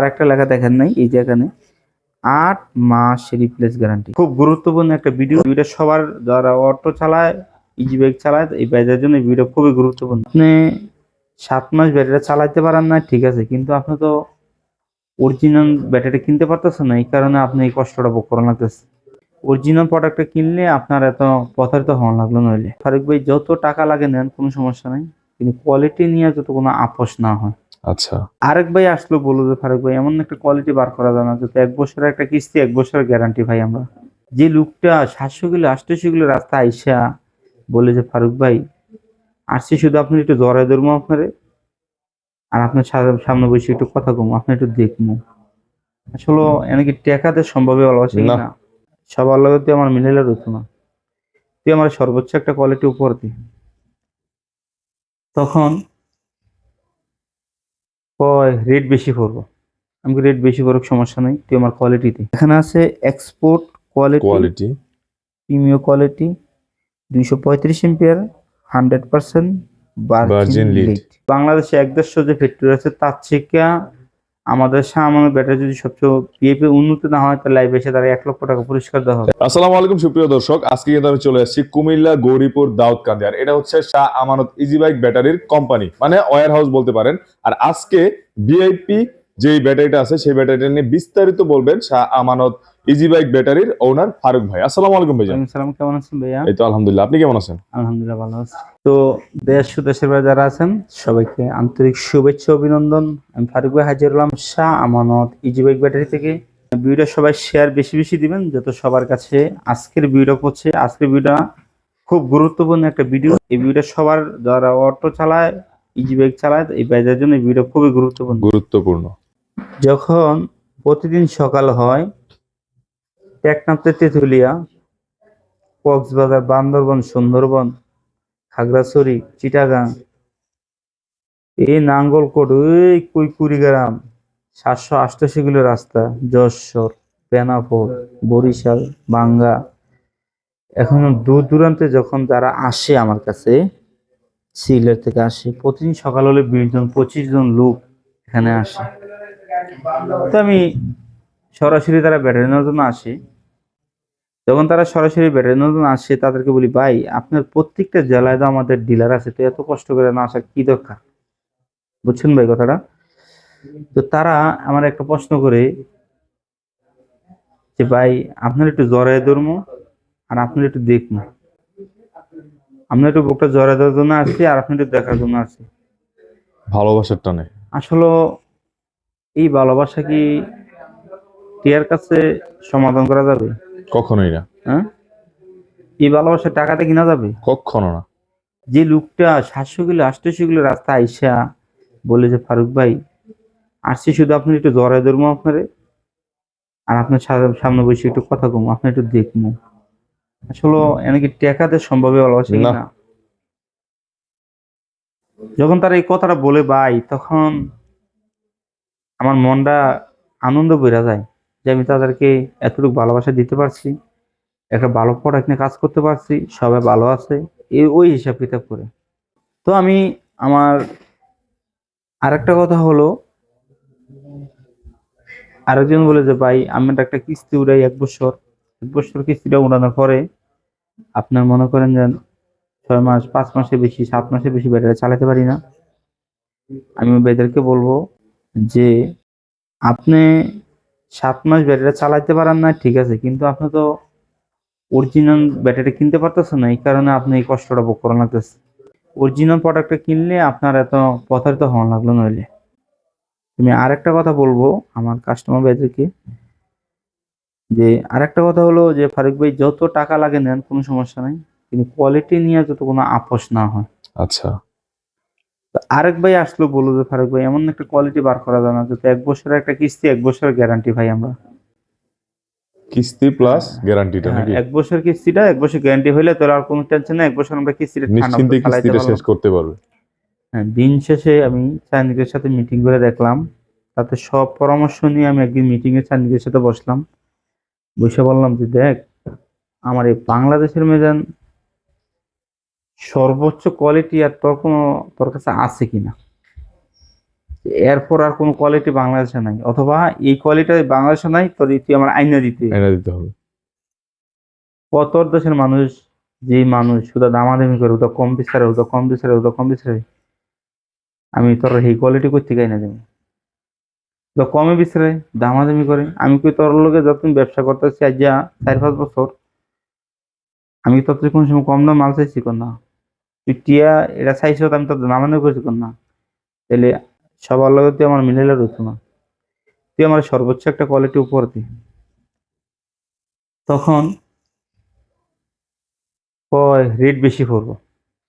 আর একটা লেখা দেখেন নাই, এই যেখানে আট মাস রিপ্লেস গ্যারান্টি খুব গুরুত্বপূর্ণ একটা ভিডিও ভিডিওটা সবার যারা অটো চালায় ইজি বাইক চালায়, এই বাইকের জন্য ভিডিও খুবই গুরুত্বপূর্ণ। আপনি সাত মাস ব্যাটারি চালাইতে পারেন না ঠিক আছে, কিন্তু আপনি তো অরিজিনাল ব্যাটারি কিনতে পারতেছেন না, এই কারণে আপনি এই কষ্টটা ভোগ করা লাগতেছে। অরিজিনাল প্রোডাক্টটা কিনলে আপনার এত প্রতারিত হওয়া লাগল নইলে। ফারুক ভাই, যত টাকা লাগে নেন, কোনো সমস্যা নাই, কিন্তু কোয়ালিটি নিয়ে যত কোনো আপোষ না হয়। আচ্ছা। আরেক ভাই আসলো বলল যে ফারুক ভাই এমন একটা কোয়ালিটি বার করা যায় না যাতে এক বছরের একটা কিস্তি এক বছরের গ্যারান্টি ভাই আমরা। যে লুকটা সাতশো কিলো আটশো কিলো রাস্তা আইসা বলে যে ফারুক ভাই আসছি শুধু আপনি একটু জড়াই ধরবো আপনারে আর আপনার সামনে বসে একটু কথা কম আপনি একটু দেখব আসলে এনেকি টেকাতে সম্ভবই ভালোবাসি না। না। সবার লগে তুই আমার মিলেলে রতো না। তুই আমার সর্বোচ্চ একটা কোয়ালিটি উপর দি। তখন কয়? রেট বেশি পড়ব। আমি রেট বেশি পড়ুক সমস্যা নেই তুই আমার কোয়ালিটিতে এখানে আছে export quality quality premium quality দুইশো পঁয়ত্রিশ ampere hundred percent virgin lead বাংলাদেশে এক দেড়শো যে ফ্যাক্টরি আছে তার থেকে আমাদের সামান্য ব্যাটারি যদি সবচেয়ে পিএপি উন্নত না হয়, তাহলে লাইভ এসে তারা এক লক্ষ টাকা পুরস্কার দেওয়া হবে। আসসালামু আলাইকুম, সুপ্রিয় দর্শক। আজকে কিন্তু আমি চলে আসছি কুমিল্লা গৌরীপুর দাউদ কান্দিয়ার এটা হচ্ছে শাহ আমানত ইজি বাইক ব্যাটারির কোম্পানি মানে ওয়ার হাউস বলতে পারেন। আর আজকে ভিআইপি যে ব্যাটারিটা আছে, সেই ব্যাটারিটা নিয়ে বিস্তারিত বলবেন শাহ আমানত ইজি বাইক ব্যাটারির ওনার ফারুক ভাই। আসসালামু আলাইকুম ভাইজান। ওয়ালাইকুম সালাম কেমন আছেন ভাইয়া? এই তো আলহামদুলিল্লাহ। আপনি কেমন আছেন? আলহামদুলিল্লাহ ভালো আছি। তো দেশ সুদেশের বাইরে যারা আছেন সবাইকে আন্তরিক শুভেচ্ছা অভিনন্দন। আমি ফারুক ভাই হাজির হলাম Shah Amanat easy bike battery থেকে। ভিডিওটা সবাই শেয়ার বেশি বেশি দিবেন যত সবার কাছে আজকের ভিডিও করছে আজকের ভিডিওটা খুব গুরুত্বপূর্ণ একটা ভিডিও। এই ভিডিওটা সবার যারা অটো চালায় ইজি বাইক চালায় এই বাইকের জন্য এই ভিডিও খুবই গুরুত্বপূর্ণ। গুরুত্বপূর্ণ। যখন প্রতিদিন সকাল হয় টেকনাফতে তেঁতুলিয়া, কক্সবাজার, বান্দরবন, সুন্দরবন, খাগড়াছড়ি, চিটাগাং এই নাঙ্গলকোট, ওই কুই কুড়িগ্রাম, সাতশো আটশো কিলো রাস্তা, যশোর, বেনাপোল, বরিশাল, বাঙ্গা। এখন দূর দূরান্তে যখন তারা আসে আমার কাছে, সিলেট থেকে আসে, প্রতিদিন সকাল হলে বিশ জন, পঁচিশ জন লোক এখানে আসে। তো আমি সরাসরি তারা ব্যাটারি নেওয়ার জন্য আসে। যখন তারা সরাসরি ব্যাটারি জন্য আসে তাদেরকে বলি ভাই আপনার প্রত্যেকটা জেলায় তো আমাদের ডিলার আছে তো এত কষ্ট করে না আসার কি দরকার? বুঝছেন ভাই কথাটা? তো তারা আমার একটা প্রশ্ন করে যে ভাই আপনার একটু জড়ায় ধর্ম আর আপনার একটু দেখব আপনার একটু বুকটা জড়ায় দেওয়ার জন্য আসছি আর আপনি একটু দেখার জন্য আসছি। ভালোবাসার টানে। আসলে এই ভালোবাসা কি টিয়ার কাছে সমাধান করা যাবে? কখনোই না। হ্যাঁ? এই ভালোবাসা টাকাতে কিনা যাবে? কখনো না। যে লোকটা সাতশো কিলো আটশো কিলো রাস্তা আইসা বলে যে ফারুক ভাই আসছি শুধু আপনি একটু জড়াই ধরবো আপনারে। আর আপনার সামনে বসে একটু কথা কম আপনি একটু দেখব আসলে এনেকি টেকাতে সম্ভবই ভালোবাসা। না। যখন তারা এই কথাটা বলে ভাই তখন আমার মনটা আনন্দ বেড়ে যায়। যে আমি তাদেরকে এতটুকু ভালোবাসা দিতে পারছি, একটা ভালো প্রোডাক্ট নিয়ে কাজ করতে পারছি, সবাই ভালো আছে, এই ওই হিসাব কিতাব করে। তো আমি আমার আরেকটা কথা হলো, আরেকজন বলে যে, ভাই, আমি একটা কিস্তি উড়াই এক বছর। এক বছর কিস্তিটা উড়ানোর পরে আপনার মনে করেন যে, ছয় মাস, পাঁচ মাসের বেশি, সাত মাসের বেশি ব্যাটারি চালাতে পারি না। আমি বেদেরকে বলব যে, আপনি সাত মাস ব্যাটারি চালাইতে পারেন না, ঠিক আছে, কিন্তু আপনি তো অরিজিনাল ব্যাটারি কিনতে পারতেছেন না, এই কারণে আপনি এই কষ্টটা ভোগ করা লাগতেছে। অরিজিনাল প্রোডাক্টটা কিনলে আপনার এত প্রতারিত হওয়া লাগল নইলে। তুমি আরেকটা কথা বলব আমার কাস্টমার ভাইদেরকে, যে আরেকটা কথা হলো যে ফারুক ভাই, যত টাকা লাগে নেন কোনো সমস্যা নাই, কিন্তু কোয়ালিটি নিয়ে যত কোনো আপোষ না হয়। আচ্ছা। আরেক ভাই আসলো বলল যে ফারুক ভাই এমন একটা কোয়ালিটি বার করা যায় না যাতে এক বছরের একটা কিস্তি এক বছরের গ্যারান্টি ভাই আমরা। কিস্তি প্লাস গ্যারান্টিটা হ্যাঁ, নাকি? এক বছর কিস্তিটা এক বছর গ্যারান্টি হইলে তোর আর কোনো টেনশন নেই এক বছর আমরা কিস্তিটা নিশ্চিন্তে কিস্তিটা শেষ করতে পারবে। হ্যাঁ, দিন শেষে আমি চান্দিকের সাথে মিটিং করে দেখলাম তাতে সব পরামর্শ নিয়ে আমি একদিন মিটিং এ চান্দিকের সাথে বসলাম। বসে বললাম যে দেখ আমার এই বাংলাদেশের মেজান সর্বোচ্চ কোয়ালিটি আর তোর কোনো তোর কাছে আছে কিনা? এরপর আর কোনো কোয়ালিটি বাংলাদেশে নাই। অথবা এই কোয়ালিটি বাংলাদেশে নাই তোর তুই আমার আইনা দিতে। এনে দিতে হবে। কত দেশের মানুষ যে মানুষ শুধু দামাদামি করে ওটা কম বিচারে ওটা কম বিচারে ওটা কম বিচারে আমি তোর এই কোয়ালিটি করতে গাই না দেবো? তো কমে বিচারে দামাদামি করে। আমি কি তোর লোকে যতদিন ব্যবসা করতেছি আজ যা চার পাঁচ বছর আমি তোর থেকে কোনো সময় কম দাম মাল চাইছি কোন না? তুই টিয়া এটা চাইছ আমি তোর দামাদামি করছি না। তাহলে সবার লগে তুই আমার মিলাইলে রইতো না। তুই আমার সর্বোচ্চ একটা কোয়ালিটি উপর দি। তখন কয় রেট বেশি পড়ব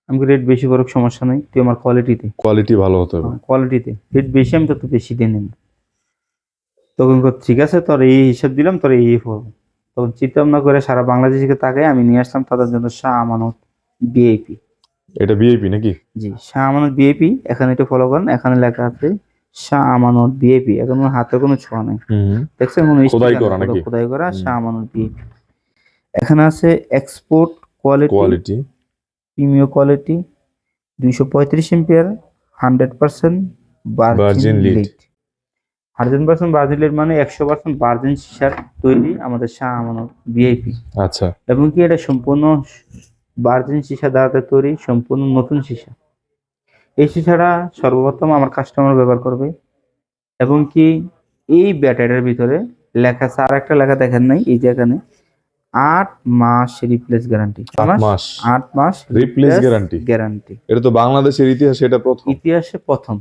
আমি রেট বেশি পড়ুক সমস্যা নেই। তুই আমার কোয়ালিটিতে কোয়ালিটি ভালো হতে হবে। কোয়ালিটিতে রেট বেশি আমি তত বেশি দিয়ে নেব। তখন ঠিক আছে তোর এই হিসাব দিলাম তোর এই পড়ব। তখন চিন্তা ভাবনা করে সারা বাংলাদেশকে তাকাই আমি নিয়ে আসলাম তাদের জন্য শাহ আমানত বিআইপি এটা ভিআইপি নাকি? জি শাহ আমানত বিআইপি এখানে একটু ফলো করেন এখানে লেখা আছে শাহ আমানত বিআইপি এখন হাতে কোনো ছোঁয়া নেই। দেখছেন কোনো খোদাই করা নাকি? খোদাই করা শাহ আমানত বিআইপি এখানে আছে export quality quality premium quality দুইশো পঁয়ত্রিশ ampere hundred percent virgin lead hundred percent virgin lead মানে একশো পার্সেন্ট ভার্জিন সিসার তৈরি আমাদের শাহ আমানত ভিআইপি আচ্ছা। এবং কি এটা সম্পূর্ণ ভার্জিন সীসা দ্বারাতে তৈরি সম্পূর্ণ নতুন সিসা। এই সীসাটা সর্বপ্রথম আমার কাস্টমার ব্যবহার করবে। এবং কি এই ব্যাটারির ভিতরে লেখা আছে আর একটা লেখা দেখেন নাই এই যে এখানে আট মাস রিপ্লেস গ্যারান্টি আট মাস আট মাস রিপ্লেস গ্যারান্টি গ্যারান্টি এটা তো বাংলাদেশের ইতিহাসে এটা প্রথম। ইতিহাসে প্রথম।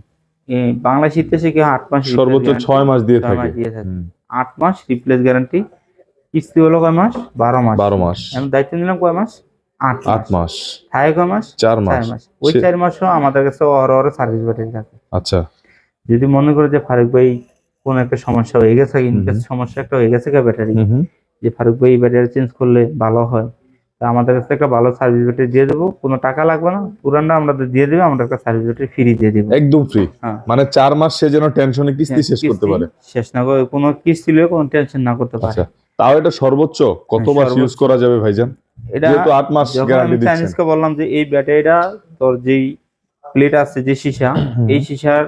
বাংলাদেশ ইতিহাসে কেউ আট মাস সর্বোচ্চ ছয় মাস দিয়ে থাকে। আট মাস রিপ্লেস গ্যারান্টি কিস্তি হলো কয় মাস? বারো মাস। বারো মাস। আমি দায়িত্ব নিলাম কয় মাস? আট মাস। থাকে কয় মাস? চার মাস। ওই চার মাসও আমাদের কাছে অর সার্ভিস ব্যাটারি থাকে। আচ্ছা। যদি মনে করে যে ফারুক ভাই কোন একটা সমস্যা হয়ে গেছে ইনকেস সমস্যা একটা হয়ে গেছে ব্যাটারি যে ফারুক ভাই ব্যাটারি চেঞ্জ করলে ভালো হয় তা আমাদের কাছে একটা ভালো সার্ভিস ব্যাটারি দিয়ে দেবো। কোনো টাকা লাগবে না। পুরানটা আমরা দিয়ে দেবে আমাদের কাছে সার্ভিস ব্যাটারি ফ্রি দিয়ে দেবো। একদম ফ্রি হ্যাঁ। মানে চার মাস সে যেন টেনশনে কিস্তি শেষ করতে পারে। শেষ না করে কোনো কিস্তি লয়ে কোনো টেনশন না করতে পারে। আচ্ছা। তাও এটা সর্বোচ্চ? কত হ্যাঁ, মাস ইউজ করা যাবে ভাইজান? এটা যেহেতু আট মাস যখন গ্যারান্টি চাইনিজকে বললাম যে এই ব্যাটারিটা তোর যেই প্লেট আছে যে সীসা এই সীসার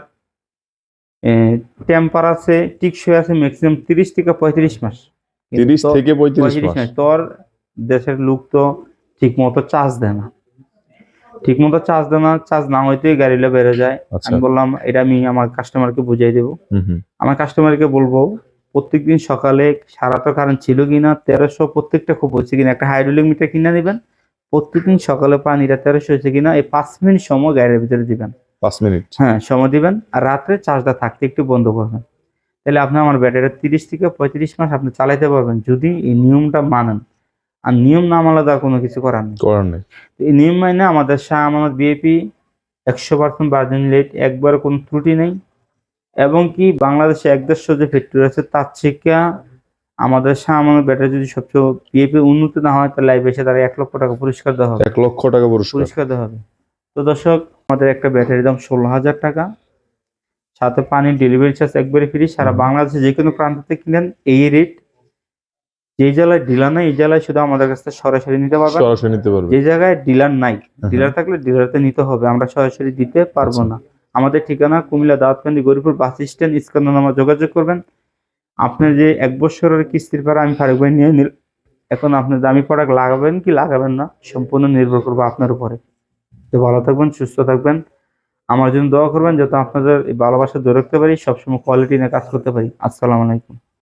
টেম্পার আছে টিকসই আছে ম্যাক্সিমাম তিরিশ থেকে পঁয়ত্রিশ মাস। কিন্তু তিরিশ তোর থেকে পঁয়ত্রিশ পঁয়ত্রিশ মাস। মাস তোর দেশের লোক তো ঠিক মতো চার্জ দেয় না। ঠিক মতো চার্জ দেয় না চার্জ না হইতেই গাড়িটা বেড়ে যায়। আচ্ছা। আমি বললাম এটা আমি আমার কাস্টমারকে বুঝাই দেবো। আমার কাস্টমারকে বলব প্রত্যেকদিন সকালে সারাটা কারণ ছিল কিনা তেরোশো প্রত্যেকটা খুব হচ্ছে কিনা একটা হাইড্রোলিক মিটার কিনে নেবেন প্রত্যেকদিন সকালে পানিটা তেরোশো হয়েছে কিনা এই পাঁচ মিনিট সময় গাড়ির ভিতরে দিবেন। পাঁচ মিনিট? হ্যাঁ সময় দিবেন আর রাত্রে চার্জটা থাকতে একটু বন্ধ করবেন। তাহলে আপনি আমার ব্যাটারিটা তিরিশ থেকে পঁয়ত্রিশ মাস আপনি চালাইতে পারবেন যদি এই নিয়মটা মানেন। আর নিয়ম না মানলে তো কোনো কিছু করার নেই। করার নেই। এই নিয়ম মানে আমাদের শাহ আমানত বিএপি একশো পার্সেন্ট বার্জিন লেট একবার কোনো ত্রুটি নেই। এবং কি বাংলাদেশে এক দেড়শো যে ফ্যাক্টরি আছে তার থেকে আমাদের আমানত ব্যাটারি যদি সবচেয়ে বিএপি উন্নত না হয় তাহলে লাইভ এসে তারা এক লক্ষ টাকা পুরস্কার দেওয়া হবে। এক লক্ষ টাকা পুরস্কার। দেওয়া হবে। তো দর্শক আমাদের একটা ব্যাটারির দাম ষোলো হাজার টাকা। সাথে পানির ডেলিভারি চার্জ একবারে ফ্রি সারা বাংলাদেশে যে কোনো প্রান্ত থেকে কিনেন এই রেট যে জেলায় ডিলার নাই এই জেলায় শুধু আমাদের কাছ থেকে সরাসরি নিতে পারবে সরাসরি নিতে পারবে যে জায়গায় ডিলার নাই ডিলার থাকলে ডিলারতে নিতে হবে। আমরা সরাসরি দিতে পারব। না। আমাদের ঠিকানা কুমিল্লা দাওয়াতকান্দি গরিপুর বাস স্ট্যান্ড স্কন্দন নামা যোগাযোগ করবেন। আপনার যে এক বছরের কিস্তির পর আমি ফারুক ভাই নিয়ে নিল, এখন আপনি দামি প্রোডাক্ট লাগাবেন কি লাগাবেন না, সম্পূর্ণ নির্ভর করব আপনার উপরে। তো ভালো থাকবেন, সুস্থ থাকবেন। আমার জন্য দোয়া করবেন, যাতে আপনাদের এই ভালোবাসা ধরে রাখতে পারি, সবসময় কোয়ালিটি নিয়ে কাজ করতে পারি। আসসালামু আলাইকুম।